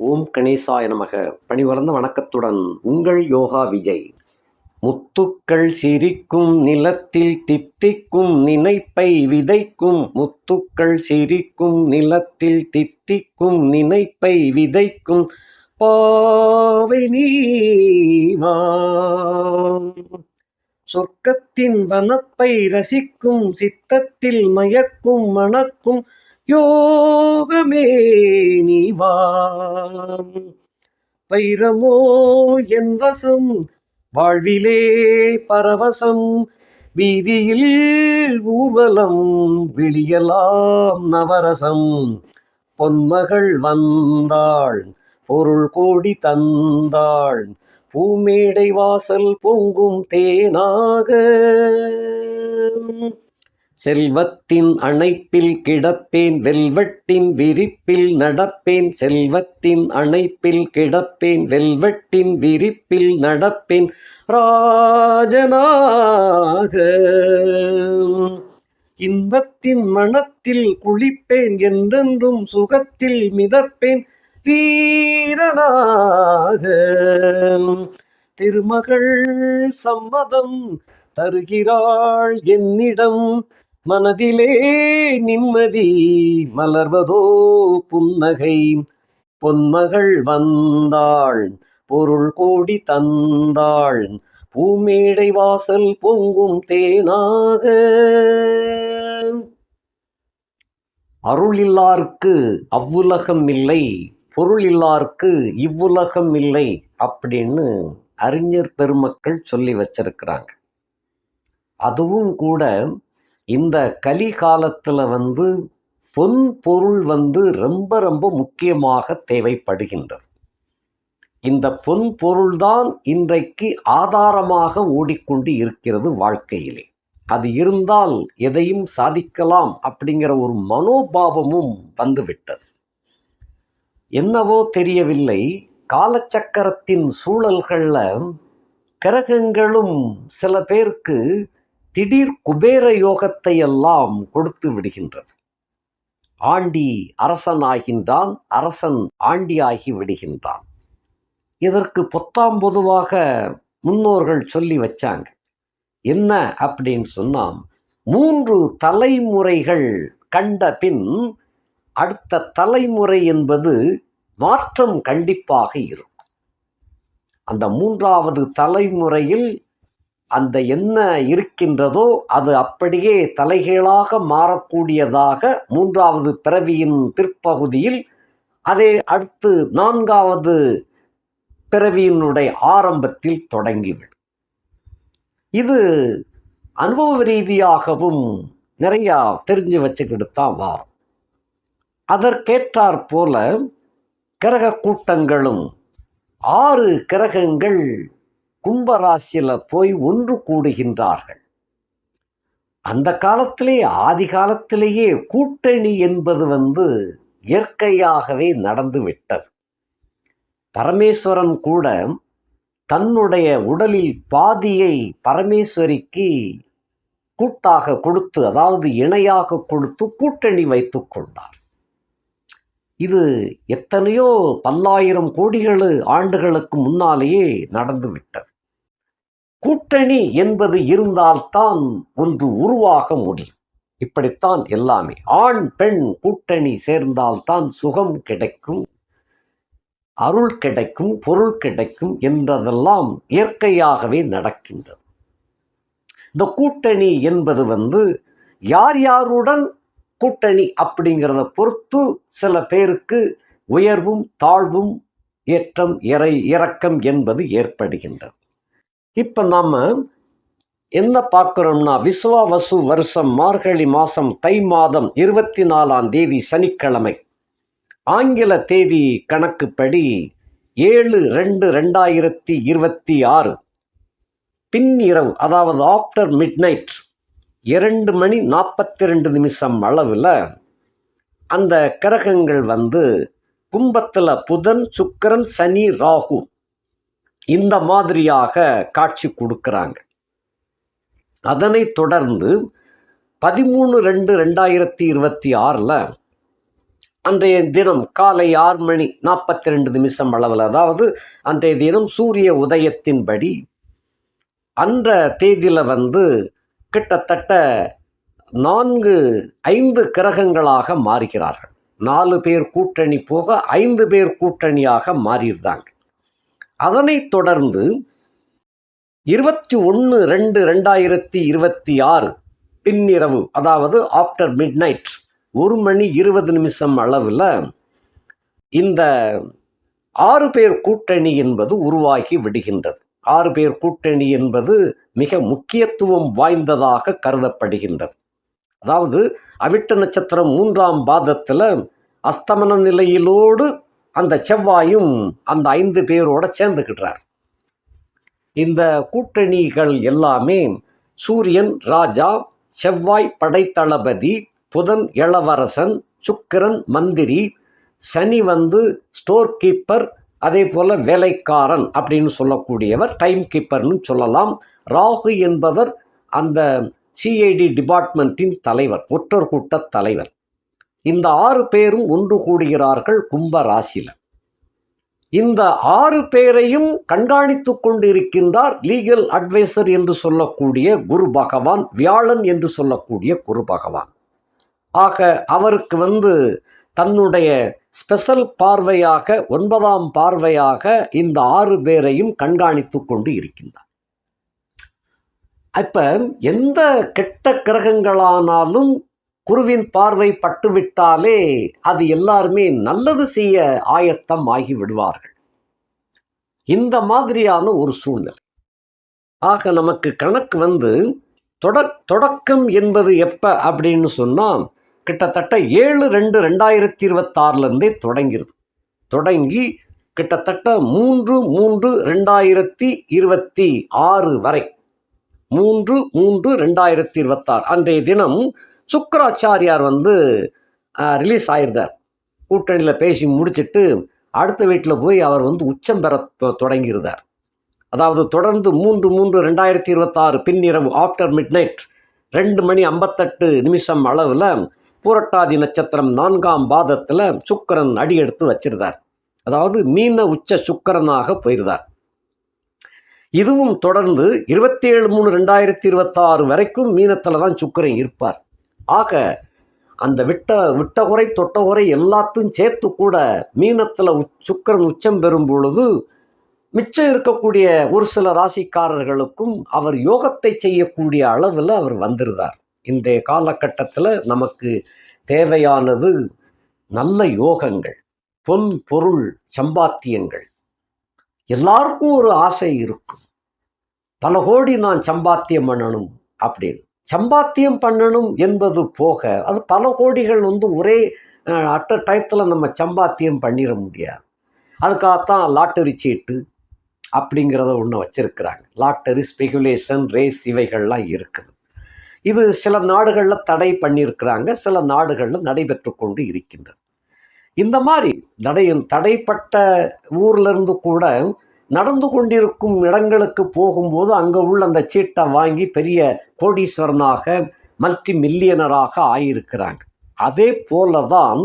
ஓம் கணேசாய நமக. பணிவளர்ந்த வணக்கத்துடன் உங்கள் யோகா விஜய். முத்துக்கள் சிரிக்கும் நிலத்தில் தித்திக்கும் நினைப்பை விதைக்கும். முத்துக்கள் சிரிக்கும் நிலத்தில் தித்திக்கும் நினைப்பை விதைக்கும். பாவை நீவா சொர்க்கத்தின் வனப்பை ரசிக்கும் சித்தத்தில் மயக்கும் மணக்கும். யோகமே நீவா வைரமோ என் வசம் வாழ்விலே பரவசம் வீதியில் ஊர்வலம் விழியலாம் நவரசம். பொன்மகள் வந்தாள் பொருள் கோடி தந்தாள் பூமேடை வாசல் பொங்கும் தேனாக. செல்வத்தின் அணைப்பில் கிடப்பேன் வெல்வெட்டின் விரிப்பில் நடப்பேன். செல்வத்தின் அணைப்பில் கிடப்பேன் வெல்வெட்டின் விரிப்பில் நடப்பேன். ராஜனாக இன்பத்தின் மனத்தில் குளிப்பேன் என்றென்றும் சுகத்தில் மிதப்பேன். வீரனாக திருமகள் சம்மதம் தருகிறாள் என்னிடம். மனதிலே நிம்மதி மலர்வதோ புன்னகை. பொன்மகள் வந்தாள் பொருள் கோடி தந்தாள் பூமேடை வாசல் பொங்கும் தேனாக. அருளில்லார்க்கு அவ்வுலகம் இல்லை பொருள் இல்லார்க்கு இவ்வுலகம் இல்லை அப்படின்னு அறிஞர் பெருமக்கள் சொல்லி வச்சிருக்கிறாங்க. அதுவும் கூட இந்த கலி காலத்தில் வந்து பொன் பொருள் வந்து ரொம்ப ரொம்ப முக்கியமாக தேவைப்படுகின்றது. இந்த பொன் பொருள்தான் இன்றைக்கு ஆதாரமாக ஓடிக்கொண்டு இருக்கிறது வாழ்க்கையிலே. அது இருந்தால் எதையும் சாதிக்கலாம் அப்படிங்கிற ஒரு மனோபாவமும் வந்துவிட்டது. என்னவோ தெரியவில்லை காலச்சக்கரத்தின் சூழல்களில் கிரகங்களும் சில பேருக்கு திடீர் குபேர யோகத்தை எல்லாம் கொடுத்து விடுகின்றது. ஆண்டி அரசன் ஆகின்றான் அரசன் ஆண்டியாகி விடுகின்றான். இதற்கு பொத்தாம் பொதுவாக முன்னோர்கள் சொல்லி வச்சாங்க. என்ன அப்படின்னு சொன்னால் மூன்று தலைமுறைகள் கண்ட பின் அடுத்த தலைமுறை என்பது மாற்றம் கண்டிப்பாக இருக்கும். அந்த மூன்றாவது தலைமுறையில் அந்த என்ன இருக்கின்றதோ அது அப்படியே தலைகீழாக மாறக்கூடியதாக மூன்றாவது பிறவியின் பிற்பகுதியில் அதே அடுத்து நான்காவது பிறவியினுடைய ஆரம்பத்தில் தொடங்கிவிடும். இது அனுபவ ரீதியாகவும் நிறையா தெரிஞ்சு வச்சுக்கிட்டு தான் வாரம். அதற்கேற்றாற் போல கிரக கூட்டங்களும் ஆறு கிரகங்கள் கும்பராசியில் போய் ஒன்று கூடுகின்றார்கள். அந்த காலத்திலே ஆதி காலத்திலேயே கூட்டணி என்பது வந்து இயற்கையாகவே நடந்து விட்டது. பரமேஸ்வரன் கூட தன்னுடைய உடலில் பாதியை பரமேஸ்வரிக்கு கூட்டாக கொடுத்து அதாவது இணையாக கொடுத்து கூட்டணி வைத்து கொண்டார். இது எத்தனையோ பல்லாயிரம் கோடிகள் ஆண்டுகளுக்கு முன்னாலேயே நடந்து விட்டது கூட்டணி என்பது இருந்தால்தான் ஒன்று உருவாக முடியும். இப்படித்தான் எல்லாமே. ஆண் பெண் கூட்டணி சேர்ந்தால்தான் சுகம் கிடைக்கும் அருள் கிடைக்கும் பொருள் கிடைக்கும் என்றதெல்லாம் இயற்கையாகவே நடக்கின்றது. இந்த கூட்டணி என்பது வந்து யார் யாருடன் கூட்டணி அப்படிங்கிறத பொறுத்து சில பேருக்கு உயர்வும் தாழ்வும் ஏற்றம் இறை இறக்கம் என்பது ஏற்படுகின்றது. இப்போ நாம் என்ன பார்க்குறோம்னா விஸ்வாவசு வருஷம் மார்கழி மாதம் தை மாதம் இருபத்தி நாலாம் தேதி சனிக்கிழமை. ஆங்கில தேதி கணக்குப்படி ஏழு ரெண்டு ரெண்டாயிரத்தி இருபத்தி ஆறு. பின் இரவு அதாவது ஆஃப்டர் மிட் நைட் இரண்டு மணி நாற்பத்தி ரெண்டு நிமிஷம் அளவில் அந்த கிரகங்கள் வந்து கும்பத்தில் புதன் சுக்கிரன் சனி ராகு இந்த மாதிரியாக காட்சி கொடுக்குறாங்க. அதனைத் தொடர்ந்து பதிமூணு ரெண்டு ரெண்டாயிரத்தி இருபத்தி ஆறில் அன்றைய தினம் காலை ஆறு மணி நாற்பத்தி ரெண்டு நிமிஷம் அளவில் அதாவது அன்றைய தினம் சூரிய உதயத்தின்படி அன்ற தேதியில் வந்து கிட்டத்தட்ட நான்கு ஐந்து கிரகங்களாக மாறுகிறார்கள். நாலு பேர் கூட்டணி போக ஐந்து பேர் கூட்டணியாக மாறியிருந்தாங்க. அதனைத் தொடர்ந்து இருபத்தி ஒன்று ரெண்டு ரெண்டாயிரத்தி இருபத்தி ஆறு பின்னிரவு அதாவது ஆஃப்டர் மிட் நைட் ஒரு மணி இருபது நிமிஷம் அளவில் இந்த ஆறு பேர் கூட்டணி என்பது உருவாகி விடுகின்றது. ஆறு பேர் கூட்டணி என்பது மிக முக்கியத்துவம் வாய்ந்ததாக கருதப்படுகின்றது. அதாவது அவிட்ட நட்சத்திரம் மூன்றாம் பாதத்தில் அஸ்தமன நிலையிலோடு அந்த செவ்வாயும் அந்த ஐந்து பேரோட சேர்ந்துக்கிட்டார் இந்த கூட்டணிகள் எல்லாமே சூரியன் ராஜா செவ்வாய் படைத்தளபதி புதன் இளவரசன் சுக்கிரன் மந்திரி சனி வந்து ஸ்டோர் கீப்பர் அதே போல் வேலைக்காரன் அப்படின்னு சொல்லக்கூடியவர் டைம் கீப்பர்னு சொல்லலாம். ராகு என்பவர் அந்த சிஐடி டிபார்ட்மெண்ட்டின் தலைவர் ஒற்றர் கூட்ட தலைவர். இந்த ஆறு பேரும் ஒன்று கூடுகிறார்கள் கும்ப ராசியில். இந்த ஆறு பேரையும் கண்காணித்து கொண்டிருக்கின்றார் லீகல் அட்வைசர் என்று சொல்லக்கூடிய குரு பகவான் வியாழன் என்று சொல்லக்கூடிய குரு பகவான். ஆக அவருக்கு வந்து தன்னுடைய ஸ்பெஷல் பார்வையாக ஒன்பதாம் பார்வையாக இந்த ஆறு பேரையும் கண்காணித்து கொண்டு இருக்கின்றார். அப்ப எந்த கெட்ட கிரகங்களானாலும் குருவின் பார்வை பட்டுவிட்டாலே அது எல்லாருமே நல்லது செய்ய ஆயத்தம் ஆகி விடுவார்கள். இந்த மாதிரியான ஒரு சூழ்நிலை. ஆக நமக்கு கணக்கு வந்து தொட தொடக்கம் என்பது எப்ப அப்படின்னு சொன்னால் கிட்டத்தட்ட ஏழு ரெண்டு ரெண்டாயிரத்தி இருபத்தாறுலேருந்தே தொடங்கிருது. தொடங்கி கிட்டத்தட்ட மூன்று மூன்று ரெண்டாயிரத்தி இருபத்தி ஆறு வரை. மூன்று மூன்று ரெண்டாயிரத்தி இருபத்தாறு. அன்றைய தினம் சுக்கராச்சாரியார் வந்து ரிலீஸ் ஆயிருந்தார். கூட்டணியில் பேசி முடிச்சுட்டு அடுத்த வீட்டில் போய் அவர் வந்து உச்சம் பெற தொ- தொடங்கியிருந்தார். அதாவது தொடர்ந்து மூன்று மூன்று ரெண்டாயிரத்தி இருபத்தாறு பின்னிரவு ஆஃப்டர் மிட் நைட் ரெண்டு மணி ஐம்பத்தெட்டு நிமிஷம் அளவில் பூரட்டாதி நட்சத்திரம் நான்காம் பாதத்தில் சுக்கிரன் அடி எடுத்து வச்சிருந்தார். அதாவது மீன உச்ச சுக்கிரனாக போயிருந்தார். இதுவும் தொடர்ந்து இருபத்தி ஏழு மூணு ரெண்டாயிரத்தி இருபத்தாறு வரைக்கும் மீனத்தில் தான் சுக்கரன் இருப்பார். ஆக அந்த விட்ட விட்டகுறை தொட்டகுறை எல்லாத்தையும் சேர்த்து கூட மீனத்தில் சுக்கரன் உச்சம் பெறும் பொழுது மிச்சம் இருக்கக்கூடிய ஒரு சில ராசிக்காரர்களுக்கும் அவர் யோகத்தை செய்யக்கூடிய அளவில் அவர் வந்திருந்தார். இன்றைய காலகட்டத்தில் நமக்கு தேவையானது நல்ல யோகங்கள் பொன் பொருள் சம்பாத்தியங்கள். எல்லாருக்கும் ஒரு ஆசை இருக்கும். பல கோடி நான் சம்பாத்தியம் பண்ணணும் அப்படின்னு. சம்பாத்தியம் பண்ணணும் என்பது போக அது பல கோடிகள் வந்து ஒரே அட்ட டயத்தில் நம்ம சம்பாத்தியம் பண்ணிட முடியாது. அதுக்காகத்தான் லாட்டரி சீட்டு அப்படிங்கிறத ஒன்று வச்சுருக்கிறாங்க. லாட்டரி ஸ்பெகுலேஷன் ரேஸ் இவைகள்லாம் இருக்குது. இது சில நாடுகளில் தடை பண்ணியிருக்கிறாங்க சில நாடுகளில் நடைபெற்று கொண்டு இருக்கின்றது. இந்த மாதிரி தடையும் தடைப்பட்ட ஊர்லேருந்து கூட நடந்து கொண்டிருக்கும் இடங்களுக்கு போகும்போது அங்கே உள்ள அந்த சீட்டை வாங்கி பெரிய கோடீஸ்வரனாக மல்டி மில்லியனராக ஆயிருக்கிறாங்க. அதே போல தான்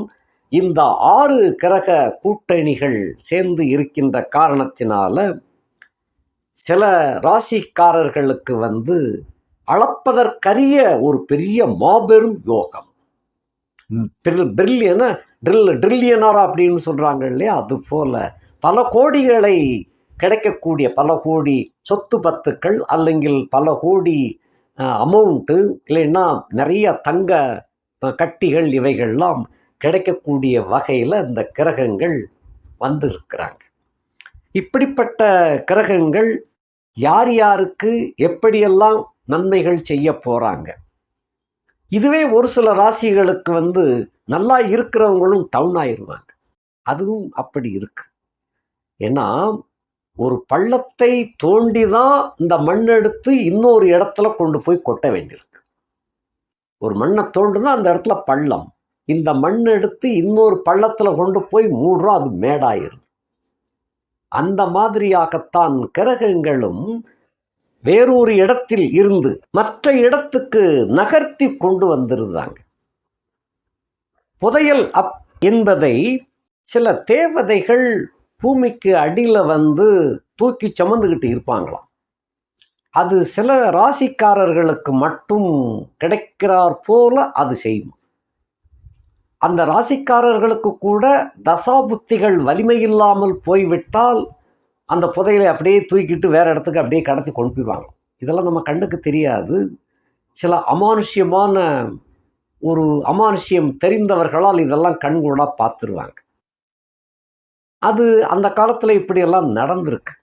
இந்த ஆறு கிரக கூட்டணிகள் சேர்ந்து இருக்கின்ற காரணத்தினால சில ராசிக்காரர்களுக்கு வந்து அளப்பதற்கரிய ஒரு பெரிய மாபெரும் யோகம். பிரில்லியன ட்ரில் ட்ரில்லியனார் அப்படின்னு சொல்கிறாங்க இல்லையா? அது போல பல கோடிகளை கிடைக்கக்கூடிய பல கோடி சொத்து பத்துக்கள் அல்லங்கில் பல கோடி அமௌண்ட்டு இல்லைன்னா நிறைய தங்க கட்டிகள் இவைகள்லாம் கிடைக்கக்கூடிய வகையில் இந்த கிரகங்கள் வந்திருக்கிறாங்க. இப்படிப்பட்ட கிரகங்கள் யார் யாருக்கு எப்படியெல்லாம் நன்மைகள் செய்ய போகிறாங்க இதுவே ஒரு சில ராசிகளுக்கு வந்து நல்லா இருக்கிறவங்களும் டவுன் ஆயிடுவாங்க அதுவும் அப்படி இருக்கு. ஏன்னா ஒரு பள்ளத்தை தோண்டி தான் இந்த மண் எடுத்து இன்னொரு இடத்துல கொண்டு போய் கொட்ட வேண்டியிருக்கு. ஒரு மண்ணை தோண்டுனா அந்த இடத்துல பள்ளம். இந்த மண் எடுத்து இன்னொரு பள்ளத்துல கொண்டு போய் மூடுறோம் அது மேடாயிருது அந்த மாதிரியாகத்தான் கிரகங்களும் வேறொரு இடத்தில் இருந்து மற்ற இடத்துக்கு நகர்த்தி கொண்டு வந்திருந்தாங்க. புதையல் அப் என்பதை சில தேவதைகள் பூமிக்கு அடியில் வந்து தூக்கி சுமந்துக்கிட்டு இருப்பாங்களாம். அது சில ராசிக்காரர்களுக்கு மட்டும் கிடைக்கிறார் போல அது செய்யும். அந்த ராசிக்காரர்களுக்கு கூட தசாபுத்திகள் வலிமையில்லாமல் போய்விட்டால் அந்த புதையலை அப்படியே தூக்கிட்டு வேறு இடத்துக்கு அப்படியே கடத்தி கொண்டு போயிடுவாங்க. இதெல்லாம் நம்ம கண்ணுக்கு தெரியாது. சில அமானுஷ்யமான ஒரு அமானுஷ்யம் தெரிந்தவர்களால் இதெல்லாம் கண்கூடாக பார்த்துருவாங்க. அது அந்த காலத்தில் இப்படியெல்லாம் நடந்திருக்கு.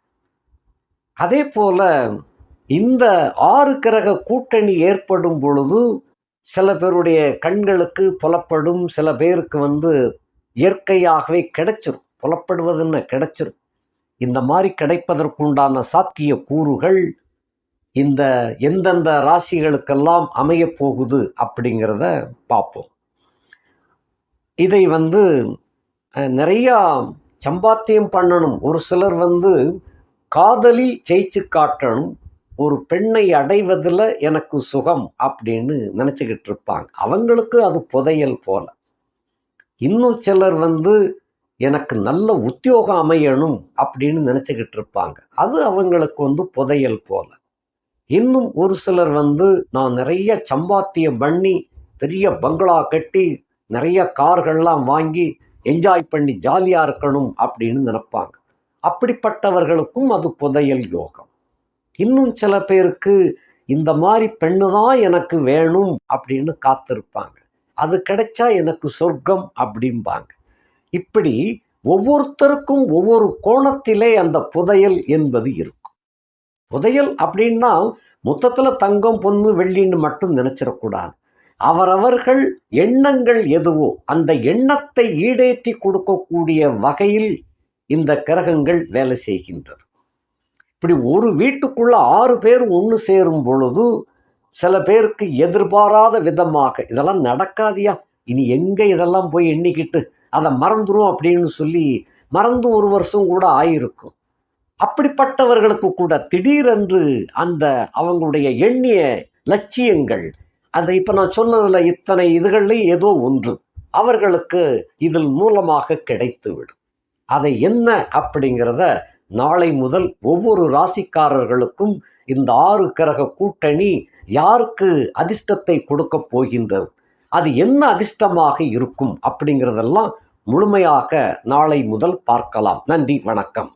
அதே போல் இந்த ஆறு கிரக கூட்டணி ஏற்படும் பொழுது சில பேருடைய கண்களுக்கு புலப்படும் சில பேருக்கு வந்து இயற்கையாகவே கிடைச்சிரும். புலப்படுவதுன்னு கிடைச்சிரும். இந்த மாதிரி கிடைப்பதற்குண்டான சாத்திய கூறுகள் இந்த எந்தெந்த ராசிகளுக்கெல்லாம் அமையப் போகுது அப்படிங்கிறத பார்ப்போம். இதை வந்து நிறையா சம்பாத்தியம் பண்ணணும். ஒரு சிலர் வந்து காதலில் ஜெயிச்சு காட்டணும். ஒரு பெண்ணை அடைவதில் எனக்கு சுகம் அப்படின்னு நினச்சிக்கிட்டு இருப்பாங்க. அவங்களுக்கு அது புதையல் போல. இன்னும் சிலர் வந்து எனக்கு நல்ல உத்தியோகம் அமையணும் அப்படின்னு நினச்சிக்கிட்டு இருப்பாங்க அது அவங்களுக்கு வந்து புதையல் போல. இன்னும் ஒரு சிலர் வந்து நான் நிறைய சம்பாத்தியம் பண்ணி பெரிய பங்களா கட்டி நிறைய கார்கள்லாம் வாங்கி என்ஜாய் பண்ணி ஜாலியாக இருக்கணும் அப்படின்னு நினைப்பாங்க. அப்படிப்பட்டவர்களுக்கும் அது புதையல் யோகம். இன்னும் சில பேருக்கு இந்த மாதிரி பெண்ணு தான் எனக்கு வேணும் அப்படின்னு காத்திருப்பாங்க. அது கிடைச்சா எனக்கு சொர்க்கம் அப்படிம்பாங்க. இப்படி ஒவ்வொருத்தருக்கும் ஒவ்வொரு கோணத்திலே அந்த புதையல் என்பது இருக்கும். புதையல் அப்படின்னா மொத்தத்தில் தங்கம் பொண்ணு வெள்ளின்னு மட்டும் நினைச்சிடக்கூடாது. அவரவர்கள் எண்ணங்கள் எதுவோ அந்த எண்ணத்தை ஈடேற்றி கொடுக்கக்கூடிய வகையில் இந்த கிரகங்கள் வேலை செய்கின்றது. இப்படி ஒரு வீட்டுக்குள்ள ஆறு பேர் ஒன்று சேரும் பொழுது சில பேருக்கு எதிர்பாராத விதமாக இதெல்லாம் நடக்காதியா? இனி எங்கே இதெல்லாம் போய் எண்ணிக்கிட்டு அதை மறந்துடும் அப்படின்னு சொல்லி மறந்து ஒரு வருஷம் கூட ஆயிருக்கும். அப்படிப்பட்டவர்களுக்கு கூட திடீரென்று அந்த அவங்களுடைய எண்ணிய லட்சியங்கள் அதை இப்போ நான் சொன்னதில் இத்தனை இதுகள்லையும் ஏதோ ஒன்று அவர்களுக்கு இதில் மூலமாக கிடைத்துவிடும். அதை என்ன அப்படிங்கிறத நாளை முதல் ஒவ்வொரு ராசிக்காரர்களுக்கும் இந்த ஆறு கிரக கூட்டணி யாருக்கு அதிர்ஷ்டத்தை கொடுக்க போகின்றது? அது என்ன அதிர்ஷ்டமாக இருக்கும் அப்படிங்கிறதெல்லாம் முழுமையாக நாளை முதல் பார்க்கலாம். நன்றி வணக்கம்.